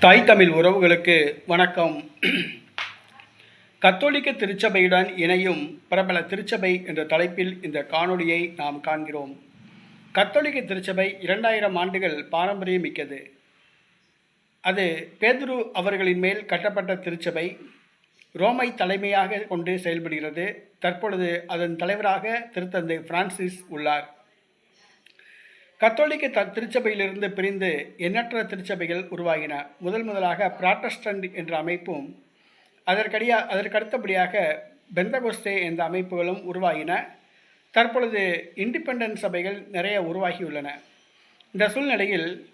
தாய் தமிழ் உறவுகளுக்கு வணக்கம். கத்தோலிக்க திருச்சபையுடன் இணையும் பிரபல திருச்சபை என்ற தலைப்பில் இந்த காணொளியை நாம் காண்கிறோம். கத்தோலிக்க திருச்சபை இரண்டாயிரம் ஆண்டுகள் பாரம்பரியம் மிக்கது. அது பேதுரு அவர்களின் மேல் கட்டப்பட்ட திருச்சபை ரோமை தலைமையாக கொண்டு செயல்படுகிறது. தற்பொழுது அதன் தலைவராக திருத்தந்தை பிரான்சிஸ் உள்ளார். கத்தோலிக்க த திருச்சபையிலிருந்து பிரிந்து எண்ணற்ற திருச்சபைகள் உருவாகின. முதல் முதலாக பிராட்டஸ்டன்ட் என்ற அமைப்பும் அதற்கடியா அதற்கடுத்தபடியாக பெந்தகோஸ்தே என்ற அமைப்புகளும் உருவாகின. தற்பொழுது இண்டிபெண்டன்ட் சபைகள் நிறைய உருவாகியுள்ளன. இந்த சூழ்நிலையில்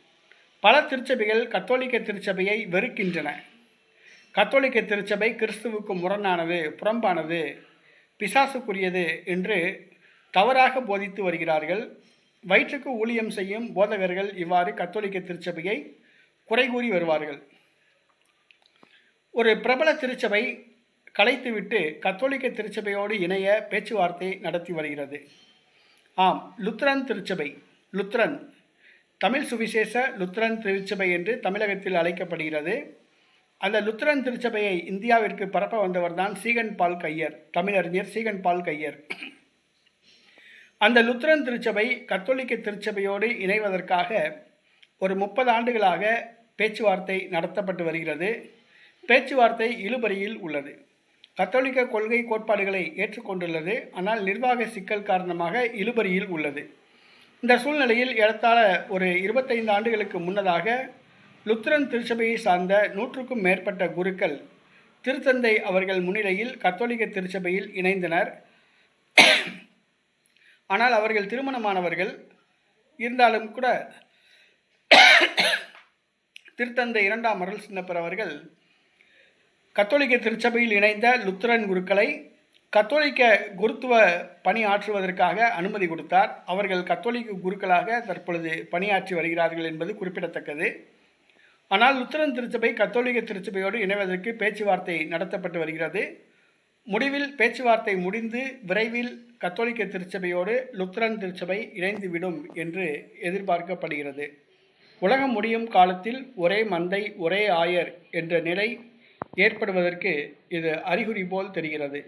பல திருச்சபைகள் கத்தோலிக்க திருச்சபையை வெறுக்கின்றன. கத்தோலிக்க திருச்சபை கிறிஸ்துவுக்கு முரணானது புறம்பானது பிசாசுக்குரியது என்று தவறாக போதித்து வருகிறார்கள். வயிற்றுக்கு ஊழியம் செய்யும் போதகர்கள் இவ்வாறு கத்தோலிக்க திருச்சபையை குறை கூறி வருவார்கள். ஒரு பிரபல திருச்சபை கலைத்துவிட்டு கத்தோலிக்க திருச்சபையோடு இணைய பேச்சுவார்த்தை நடத்தி வருகிறது. ஆம் லுத்ரன் திருச்சபை லுத்ரன். தமிழ் சுவிசேஷ லுத்ரன் திருச்சபை என்று தமிழகத்தில் அழைக்கப்படுகிறது. அந்த லுத்ரன் திருச்சபையை இந்தியாவிற்கு பரப்ப வந்தவர்தான் சீகன் பால் கையர் தமிழறிஞர் சீகன் பால் கையர். அந்த லுத்ரன் திருச்சபை கத்தோலிக்க திருச்சபையோடு இணைவதற்காக ஒரு முப்பது ஆண்டுகளாக பேச்சுவார்த்தை நடத்தப்பட்டு வருகிறது. பேச்சுவார்த்தை இழுபறியில் உள்ளது. கத்தோலிக்க கொள்கை கோட்பாடுகளை ஏற்றுக்கொண்டுள்ளது. ஆனால் நிர்வாக சிக்கல் காரணமாக இழுபறியில் உள்ளது. இந்த சூழ்நிலையில் ஏறத்தாழ ஒரு இருபத்தைந்து ஆண்டுகளுக்கு முன்னதாக லுத்ரன் திருச்சபையை சார்ந்த நூற்றுக்கும் மேற்பட்ட குருக்கள் திருத்தந்தை அவர்கள் முன்னிலையில் கத்தோலிக்க திருச்சபையில் இணைந்தனர். ஆனால் அவர்கள் திருமணமானவர்கள் இருந்தாலும் கூட திருத்தந்தை இரண்டாம் அருள் சின்னப்பர் அவர்கள் கத்தோலிக்க திருச்சபையில் இணைந்த லுத்ரன் குருக்களை கத்தோலிக்க குருத்துவ பணி ஆற்றுவதற்காக அனுமதி கொடுத்தார். அவர்கள் கத்தோலிக்க குருக்களாக தற்பொழுது பணியாற்றி வருகிறார்கள் என்பது குறிப்பிடத்தக்கது. ஆனால் லுத்திரன் திருச்சபை கத்தோலிக்க திருச்சபையோடு இணைவதற்கு பேச்சுவார்த்தை நடத்தப்பட்டு வருகிறது. முடிவில் பேச்சுவார்த்தை முடிந்து விரைவில் கத்தோலிக்க திருச்சபையோடு லுத்ரன் திருச்சபை இணைந்துவிடும் என்று எதிர்பார்க்கப்படுகிறது. உலகம் முடியும் காலத்தில் ஒரே மந்தை ஒரே ஆயர் என்ற நிலை ஏற்படுவதற்கு இது அறிகுறி போல் தெரிகிறது.